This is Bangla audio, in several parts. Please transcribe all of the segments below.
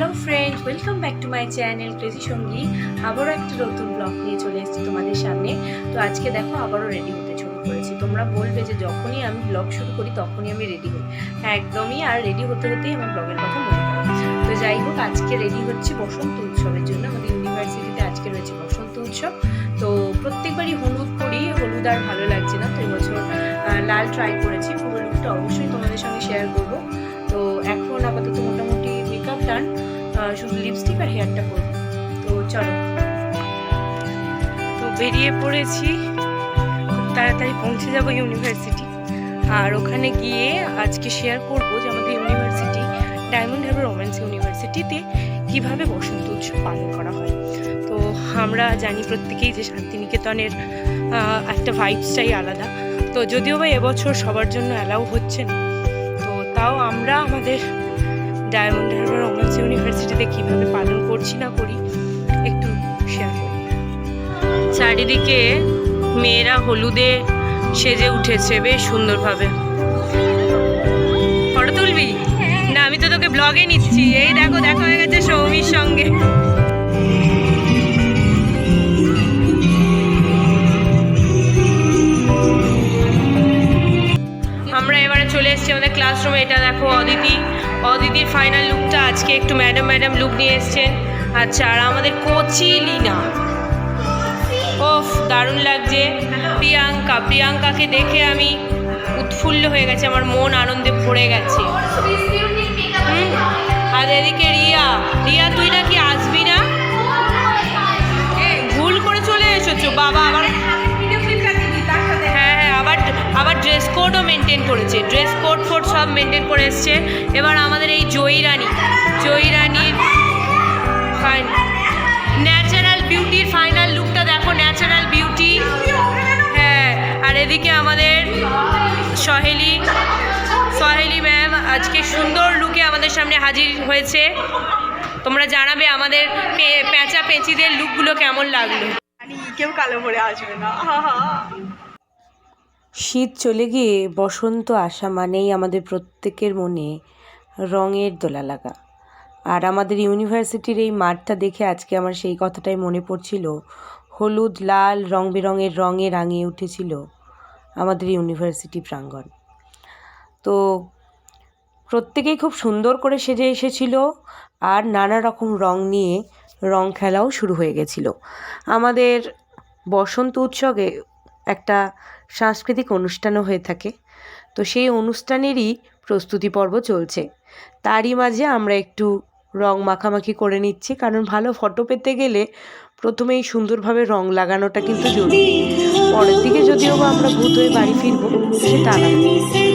Hello friend welcome back to my channel crazy সঙ্গী। আবারও একটা নতুন ব্লগ নিয়ে চলে এসেছি তোমাদের সামনে। তো আজকে দেখো আবারও রেডি হতে শুরু করেছি। তোমরা বলবে যে যখনই আমি ব্লগ শুরু করি, তখনই আমি রেডি হই। হ্যাঁ একদমই, আর রেডি হতে হতেই আমার ব্লগের কথা মনে পড়ে। তো যাই হোক, আজকে রেডি হচ্ছে বসন্ত উৎসবের জন্য। আমাদের ইউনিভার্সিটিতে আজকে রয়েছে বসন্ত উৎসব। তো প্রত্যেকবারই হলুদ করি হলুদ আর ভালো লাগছে না। তো এবছর লাল ট্রাই করেছি। পুরো লুকটা অবশ্যই তোমাদের সঙ্গে শেয়ার করব। তো এখন আপাতত মোটামুটি মেকআপ ডান শুধু লিপস্টিক আর হেয়ারটা করব। তো চলো। তো বেরিয়ে পড়েছি। খুব তাড়াতাড়ি পৌঁছে যাব ইউনিভার্সিটি আর ওখানে গিয়ে আজকে শেয়ার করব যে আমাদের ইউনিভার্সিটি ডায়মন্ড হারবার রোম্যান্স ইউনিভার্সিটিতে কীভাবে বসন্ত উৎসব পালন করা হয়। তো আমরা জানি প্রত্যেকেই যে শান্তিনিকেতনের একটা ভাইবসটাই আলাদা। তো যদিও বা এবছর সবার জন্য অ্যালাউ হচ্ছে না, তো তাও আমরা আমাদের ডায়মন্ড হারবার রোম্যান্স ইউনিভার্সিটিতে কীভাবে পালন করছি না করি, একটু শেয়ার করি। চারিদিকে মেয়েরা হলুদে সেজে উঠেছে, বেশ সুন্দরভাবে। ফটো তুলবি? না, আমি তো তোকে ব্লগে নিচ্ছি। এই দেখো, দেখা হয়ে গেছে সৌমির সঙ্গে। আমরা এবারে চলে এসেছি আমাদের ক্লাসরুমে এটা দেখো, অদিতি অদিতির ফাইনাল লুকটা আজকে একটু ম্যাডাম ম্যাডাম লুক নিয়ে এসছে আচ্ছা আর আমাদের কোচি লিনা। ওফ, দারুণ লাগছে। প্রিয়াঙ্কা, প্রিয়াঙ্কাকে দেখে আমি উৎফুল্ল হয়ে গেছে, আমার মন আনন্দে ভরে গেছে। আর এদিকে রিয়া। রিয়া, তুই নাকি আসবি না? ভুল করে চলে এসেছ। বাবা, আবার মেনটেন করেছে। ড্রেস কোড ফোড সব মেনটেন করে এসছে। এবার আমাদের এই জয়ী রানী জয়ী রানীর ন্যাচারাল বিউটির ফাইনাল লুকটা দেখো ন্যাচারাল বিউটি হ্যাঁ আর এদিকে আমাদের সহেলি সহেলি ম্যাম আজকে সুন্দর লুকে আমাদের সামনে হাজির হয়েছে। তোমরা জানাবে আমাদের পে- পেঁচা পেঁচিদের লুকগুলো কেমন লাগল। কেউ কালো পরে আসবে না। শীত চলে গিয়ে বসন্ত আসা মানেই আমাদের প্রত্যেকের মনে রঙের দোলা লাগা। আর আমাদের ইউনিভার্সিটির এই মাঠটা দেখে আজকে আমার সেই কথাটাই মনে পড়ছিল, হলুদ, লাল রং বেরঙের রঙে রাঙিয়ে উঠেছিল আমাদের ইউনিভার্সিটি প্রাঙ্গণ। তো প্রত্যেকেই খুব সুন্দর করে সেজে এসেছিল আর নানা রকম রং নিয়ে রং খেলাও শুরু হয়ে গেছিল। আমাদের বসন্ত উৎসবে একটা সাংস্কৃতিক অনুষ্ঠানও হয়ে থাকে। তো সেই অনুষ্ঠানেরই প্রস্তুতি পর্ব চলছে। তারই মাঝে আমরা একটু রং মাখামাখি করে নিচ্ছি, কারণ ভালো ফটো পেতে গেলে প্রথমেই সুন্দরভাবে রং লাগানোটা কিন্তু জরুরি। পরের দিকে যদিও বা আমরা ভূত হয়ে বাড়ি ফিরবো সেটা আলাদা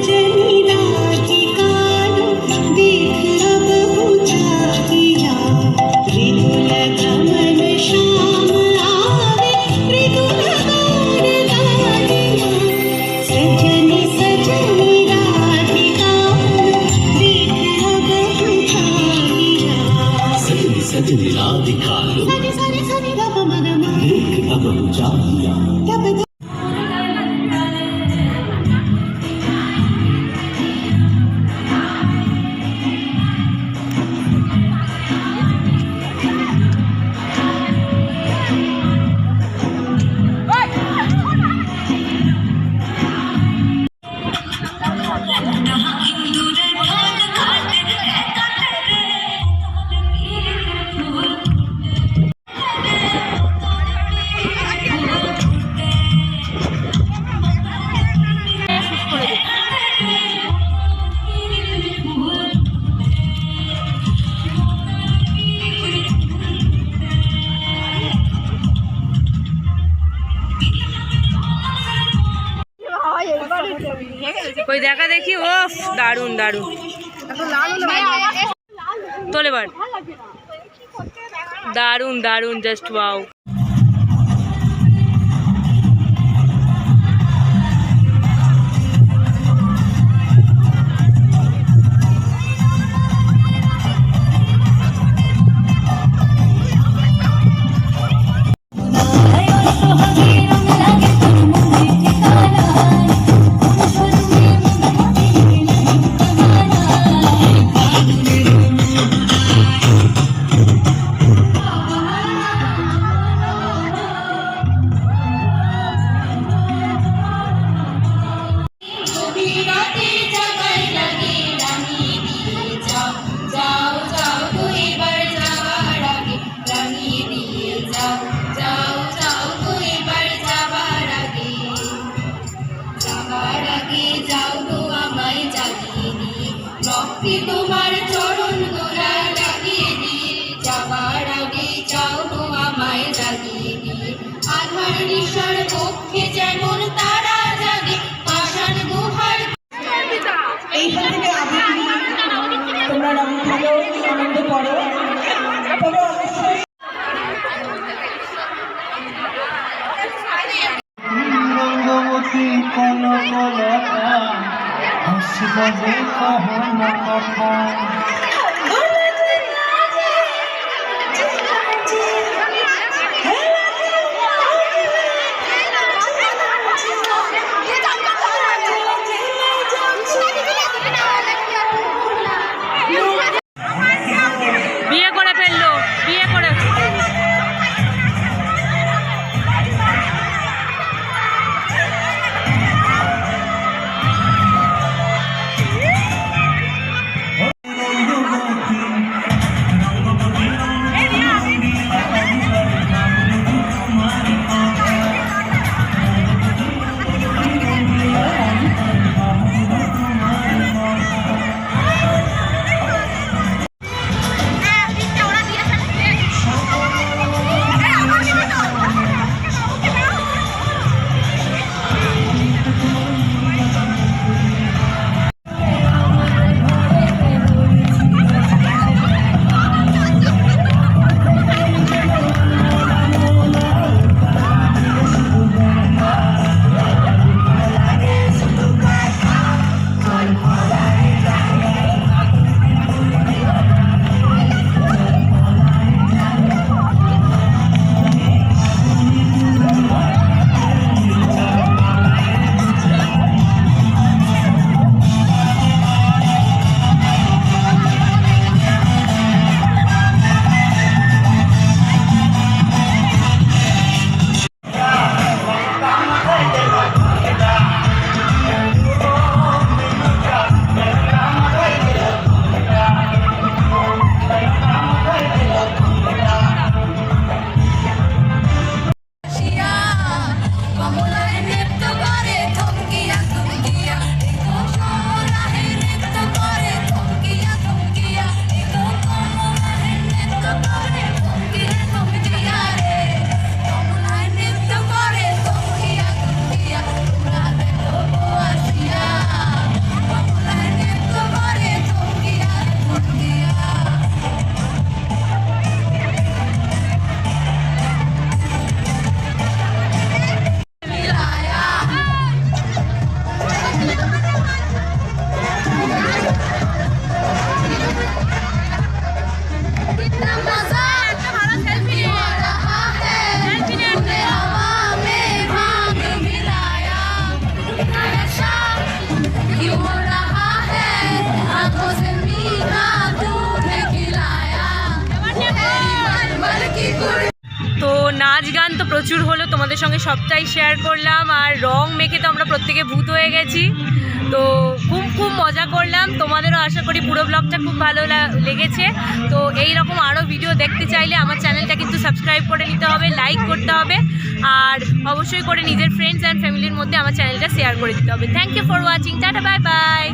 দারুণ দারুণ। তোলে বার দারুণ জাস্ট ওয়াও জাগিয়ে যাও তো আমায় জাগিয়ে নিয়ে। রক্তে তোমার চরণ গোড়ায় জাগিয়ে নিয়ে। যাবার আগে যাও তো আমায় জাগিয়ে নিয়ে। আধার নিশার পক্ষে যেমন তারা জাগে, পাষাণ গুহার হাসিবে কহন কথা প্রচুর হলো, তোমাদের সঙ্গে সবটাই শেয়ার করলাম। আর রং মেখে তো আমরা প্রত্যেকে ভূত হয়ে গেছি। তো খুব খুব মজা করলাম। তোমাদেরও আশা করি পুরো ব্লগটা খুব ভালো লেগেছে। তো এই রকম আরও ভিডিও দেখতে চাইলে আমার চ্যানেলটা কিন্তু সাবস্ক্রাইব করে নিতে হবে লাইক করতে হবে। আর অবশ্যই করে নিজের ফ্রেন্ডস অ্যান্ড ফ্যামিলির মধ্যে আমার চ্যানেলটা শেয়ার করে দিতে হবে। Thank you for watching tata bye bye